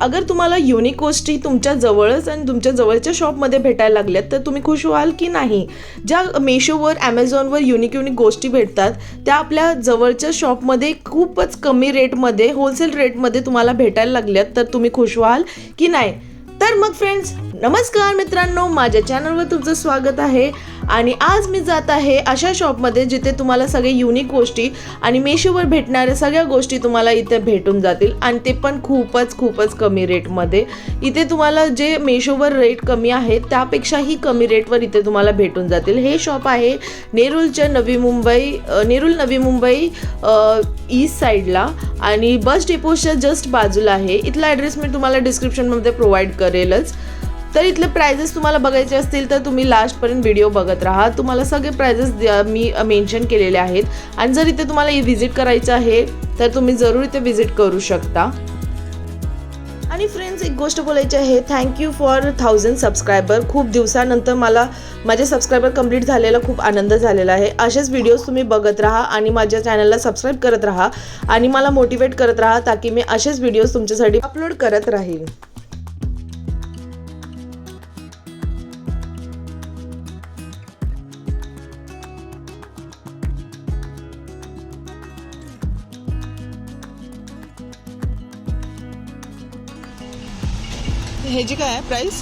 अगर तुम्हाला युनिक गोष्टी तुमच्या जवळच आणि तुमच्या जवळच्या शॉपमध्ये भेटायला लागल्यात तर तुम्ही खुश व्हाल की नाही? ज्या मेशोवर ॲमेझॉनवर युनिक युनिक गोष्टी भेटतात त्या आपल्या जवळच्या शॉपमध्ये खूपच कमी रेटमध्ये होलसेल रेटमध्ये तुम्हाला भेटायला लागल्यात तर तुम्ही खुश व्हाल की नाही? तर मग फ्रेंड्स नमस्कार मित्रांनो माझ्या चॅनलवर तुमचं स्वागत आहे. आणि आज मी जात आहे अशा शॉपमध्ये जिथे तुम्हाला सगळे युनिक गोष्टी आणि मेशोवर भेटणाऱ्या सगळ्या गोष्टी तुम्हाला इथे भेटून जातील. आणि ते पण खूपच खूपच कमी रेटमध्ये इथे तुम्हाला जे मेशोवर रेट कमी आहे त्यापेक्षाही कमी रेटवर इथे तुम्हाला भेटून जातील. हे शॉप आहे नेरूलच्या नवी मुंबई नेरुल नेरूल नवी मुंबई ईस्ट साईडला आणि बस डेपोच्या जस्ट बाजूला आहे. इथला ॲड्रेस मी तुम्हाला डिस्क्रिप्शनमध्ये प्रोव्हाइड करेलच. तर इथले प्रायझेस तुम्हाला बघायचे असतील तर तुम्ही लास्टपर्यंत व्हिडिओ बघत राहा. तुम्हाला सगळे प्रायझेस मी मेन्शन केलेले आहेत. आणि जर इथे तुम्हाला व्हिजिट करायचं आहे तर तुम्ही जरूर इथे व्हिजिट करू शकता. आणि फ्रेंड्स एक गोष्ट बोलायची आहे. थँक्यू फॉर थाउजंड सबस्क्रायबर खूप दिवसानंतर मला माझे सबस्क्रायबर कंप्लीट झालेला खूप आनंद झालेला आहे. असेच व्हिडिओज तुम्ही बघत राहा आणि माझ्या चॅनलला सबस्क्राईब करत राहा आणि मला मोटिवेट करत राहा ताकी मी असेच व्हिडिओज तुमच्यासाठी अपलोड करत राहील ह्याची काय आहे प्राईस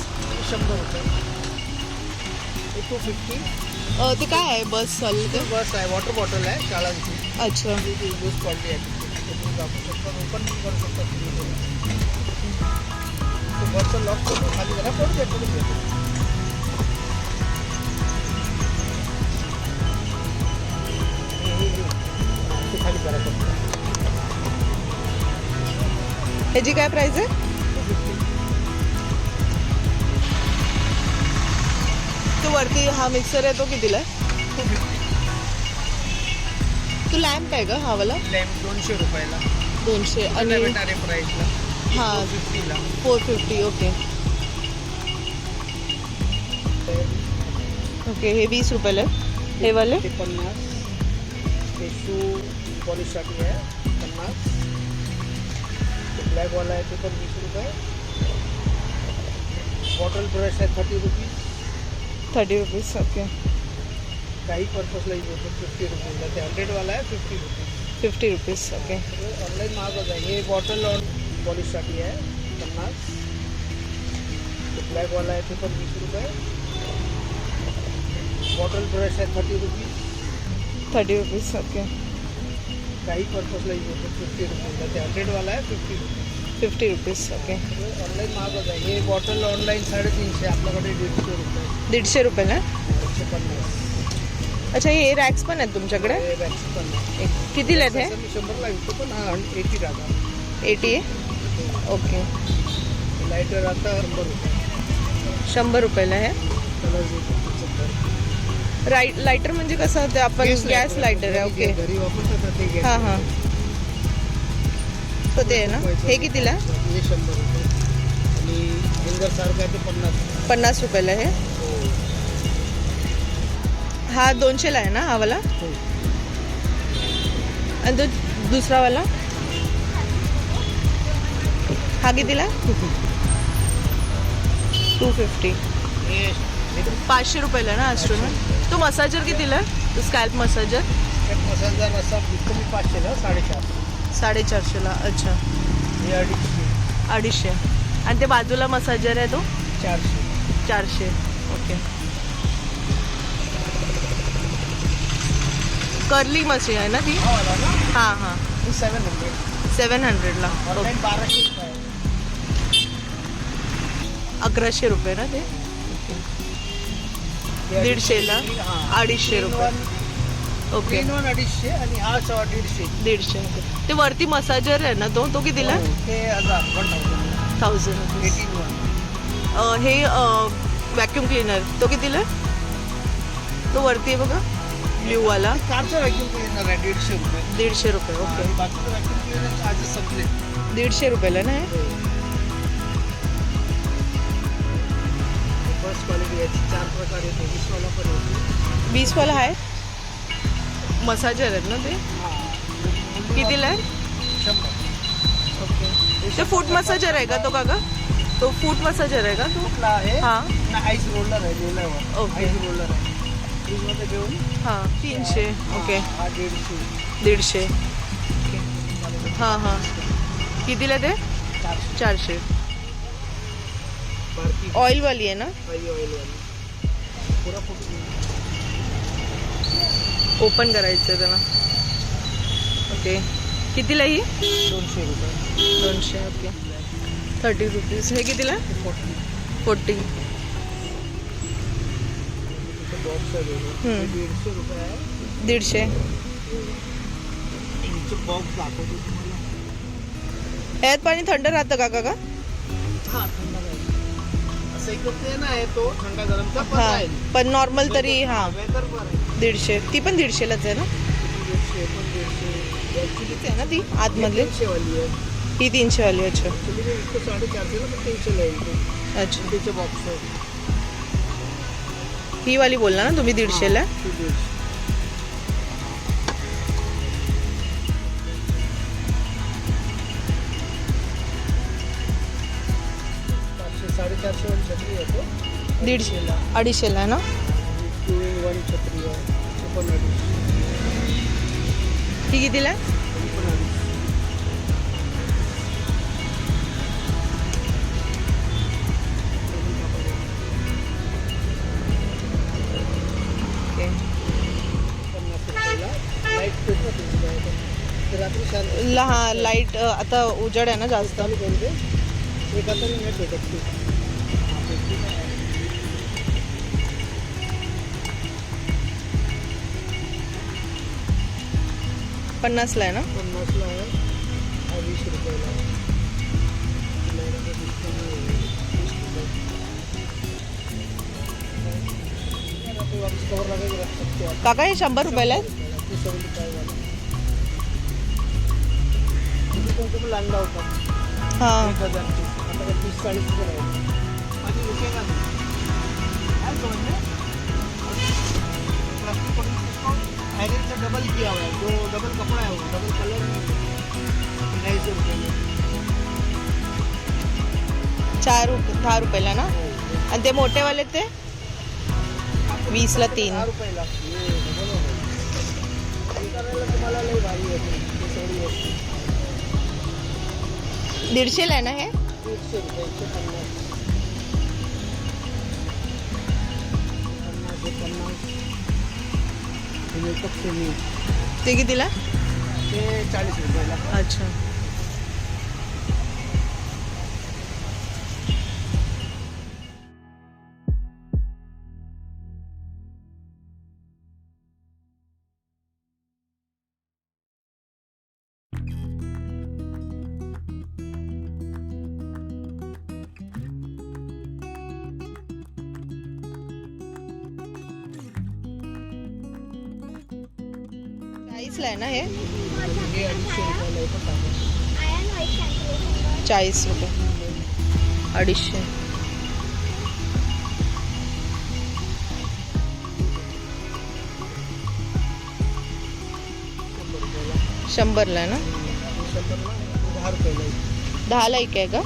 शंभर रुपये. टू फिफ्टी ते काय आहे बस चालू बस आहे वॉटर बॉटल आहे शाळांची. अच्छा. ती यूज क्वालिटी आहे दाखवू शकता. ओपन करू शकता तुम्ही. तो बसचं लॉक करून खाली जरा पडू द्या पडू द्या ते खाली करा. ह्याची काय प्राईस आहे? तो वरती हा मिक्सर आहे तो कितीला तो लॅम्प आहे का हा वाला? लॅम्प दोनशे रुपयाला। दोनशे आणि भेटणार आहे प्राईसला हा। फिफ्टीला फोर फिफ्टी ओके ओके हे वीस रुपयाला आहे. हे वाले? ते पन्नास. ते शू पॉलिशसाठी आहे पन्नास. ते ब्लॅकवाला आहे ते पण वीस रुपये. बॉटल ब्रश आहे thirty rupees thirty rupees okay काही पर्पजला यूज होतो फिफ्टी रुपीजला ते हंड्रेडवाला आहे fifty rupees fifty rupees okay online महागच आहे हे बॉटल ऑन पॉलिशसाठी आहे पन्नास। ते ब्लॅकवाला आहे ते पण वीस रुपये बॉटल ब्रश आहे thirty rupees thirty rupees okay काही पर्पजला यूज होतो फिफ्टी रुपीजला ते हंड्रेडवाला आहे fifty rupees fifty rupees okay online महागच आहे. हे बॉटल ऑनलाईन साडेतीनशे आपल्याकडे दीडशे रुपये. दीडशे? एकशे पन्नास. अच्छा हे रॅक्स पण आहेत तुमच्याकडे? हे पन्नास एक- कितीला आहेत तसं मी शंभरला विकतो पण हा एटी टाका. हे एटी आहे ओके लायटर आता शंभर रुपये. शंभर रुपयाला देतो राईट लायटर म्हणजे कसं ते आपण गॅस लायटर आहे ओके ना हां हां. तो ते आहे ना? हे कितीला? आहे? हे शंभर रुपये. आणि हिंगर सारखं आहे ते पन्नास. रुपये. पन्नास रुपयाला हो हा दोनशेला आहे ना हा वाला? हो. आणि तो दुसरावाला हा कितीला? टू फिफ्टी हे पाचशे रुपयाला ना अस्ट्रोनट तो मसाजर कितीला? तो स्कॅल्प मसाजर एक मसाला रस्सा विकतो मी पाचशेला साडेचारशे. साडेचारशेला अच्छा. हे अडीचशे. अडीचशे. आणि ते बाजूला मसाजर आहे तो? चारशे. चारशे. ओके. कर्ली मशीन आहे ना ती? हा वाला ना हां हां. हे सेवन हंड्रेड सेवन हंड्रेडला ऑनलाईन बाराशे रुपये आहे. अकराशे रुपये ना ते? हे दीडशेला? अडीचशे, हा. रुपये ओके. वन अडीचशे आणि हा सव्वा दीडशे. दीडशे ते वरती मसाजर आहे ना तो तो कितीला? हो, ते हजार वन थाउजंड एटीन वन हे व्हॅक्युम क्लीनर तो कितीला? तो वरती आहे बघा ब्ल्यूवाला कारचा व्हॅक्यूम क्लिनर आहे दीडशे रुपये. दीडशे रुपये ओके. आणि बाकीचं व्हॅक्यूम क्लिनर आजच संपले. दीडशे रुपयाला ना? हे? फर्स्ट क्वालिटी याची चार प्रकार येते वीसवाला पण येते. वीसवाला आहे? मसाजर आहेत ना ते हा कितीला आहे ओके ते फूट मसाजर आहे का तो काका? तो फूट मसाजर आहे का तो? हा। ना आईस रोलर आहे ओके. रोलर घेऊन हाँ। तीनशे ओके हा। दीडशे हाँ हाँ कितीला ते चारशे ऑइलवाली आहे ना? ऑइल ऑइल वाली। पुरा फुट ओपन करायचं आहे त्याला. ओके. कितीला ही? दोनशे रुपये. दोनशे ओके. Thirty rupees. हे कितीला? फोर्टी. फोर्टी. दीडशे यात पाणी थंड राहतं का हा गरमचा पण हां नॉर्मल तरी हां. दीडशे. ती पण दीडशेलाच आहे ना? आहे ना ती आतमधली? तीनशेवाली आहे. ही तीनशेवाली अच्छा. ॲक्च्युली ते इतकं साडेचारशेला पण तीनशेला येईल ते अच्छा. त्याचे बॉक्स आहे. ही वाली बोलला ना तुम्ही दीडशेला? ती दीडशे. चारशे साडेचारशे वाली छत्री येतो दीडशेला अडीचशेला आहे ना? टू आहे ते पण कितीला आहे? ओके. लाइट लहा लाइट आता उजड आहे ना जास्त. चालू करू दे. एक आता पन्नासला आहे ना? पन्नासला आहे. वीस रुपयाला. काका हे शंभर रुपयाला हां. आयरन से डबल किया हुआ है जो डबल कपड़ा है वो डबल कलर ढाई सौ रुपये में चार रुप दहा रुपयाला ना? आणि ते मोठेवाले ते? वीसला तीन. रुपयाला. हे हो. हे तुम्हाला लई भारी दीडशेला आहे ना हे? दीडशे रुपये एकशे पन्नास. पन्नास. ते कितीला? ते चाळीस रुपयाला. अच्छा. चाळीसला आहे ना हे? चाळीस रुपये. अडीचशे. शंभरला आहे ना. दहाला एक आहे का?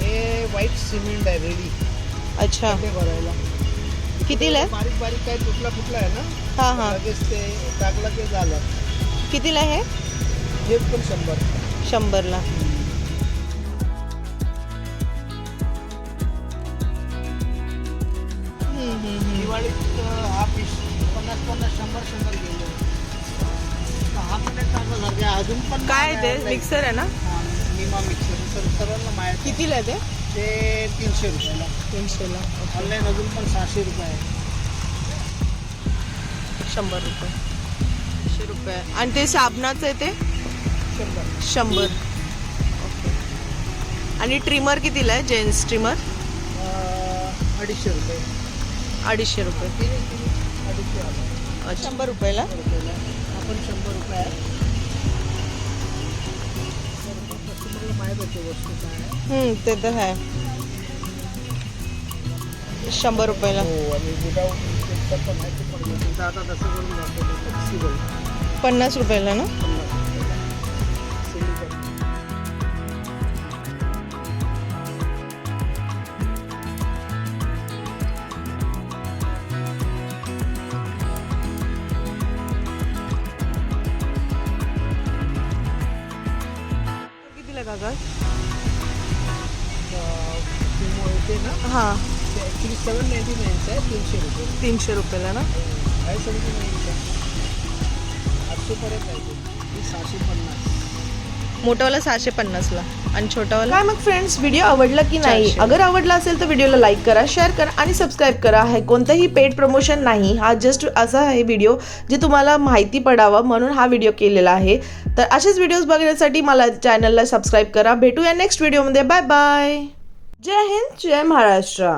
हे व्हाईट सिमेंट आहे रेडी अच्छा. ते भरायला. कितीला आहे? बारीक बारीक काय तुटला फुटला आहे ना? हां हां. लगेच ते टाकलं की झालं. कितीला आहे? हे पण शंभर. शंभरला. हम्म, हम्म, हम्म. दिवाळीत अं, हा पीस पन्नास पन्नास शंभर शंभर गेले. हा पण एक चांगला झाला. अजून पण काय आहे ते. मिक्सर आहे ना? निमा मिक्सर सर सर्वांना माहीत. कितीला आहे ते? ते तीनशे रुपयाला तीनशेला ऑनलाईन अजून पण सहाशे रुपये आहे. शंभर रुपये. एकशे रुपये. आणि ते साबणाचं आहे ते? शंभर. शंभर. ओके. आणि ट्रिमर कितीला आहे? जेंट्स ट्रिमर अं, अडीचशे रुपये. अडीचशे रुपये. अडीचशे शंभर रुपयाला? रुपयाला. आपण शंभर रुपये आहे. हम्म, ते तर आहे. शंभर रुपयाला. हो आणि विदाऊट येते ना हां. ते ॲक्च्युली सेवन नाईन्टी नाईनचं आहे तीनशे रुपये. तीनशे रुपयाला ना? आहे सेवन्टी नाईनचा आठशेपर्यंत आहे ते. सहाशे पन्नास. मोठावाला सहाशे पन्नासला आणि छोटावाला काय मग फ्रेंड्स व्हिडिओ आवडला की नाही? अगर आवडला असेल तर व्हिडिओला लाईक करा शेअर करा आणि सबस्क्राईब करा. हे कोणतंही पेड प्रमोशन नाही. हा जस्ट असा आहे व्हिडिओ जे तुम्हाला माहिती पडावं म्हणून हा व्हिडिओ केलेला आहे. तर असेच व्हिडिओज बघण्यासाठी मला चॅनलला सबस्क्राईब करा. भेटूया नेक्स्ट व्हिडिओमध्ये बाय बाय जय हिंद जय महाराष्ट्र.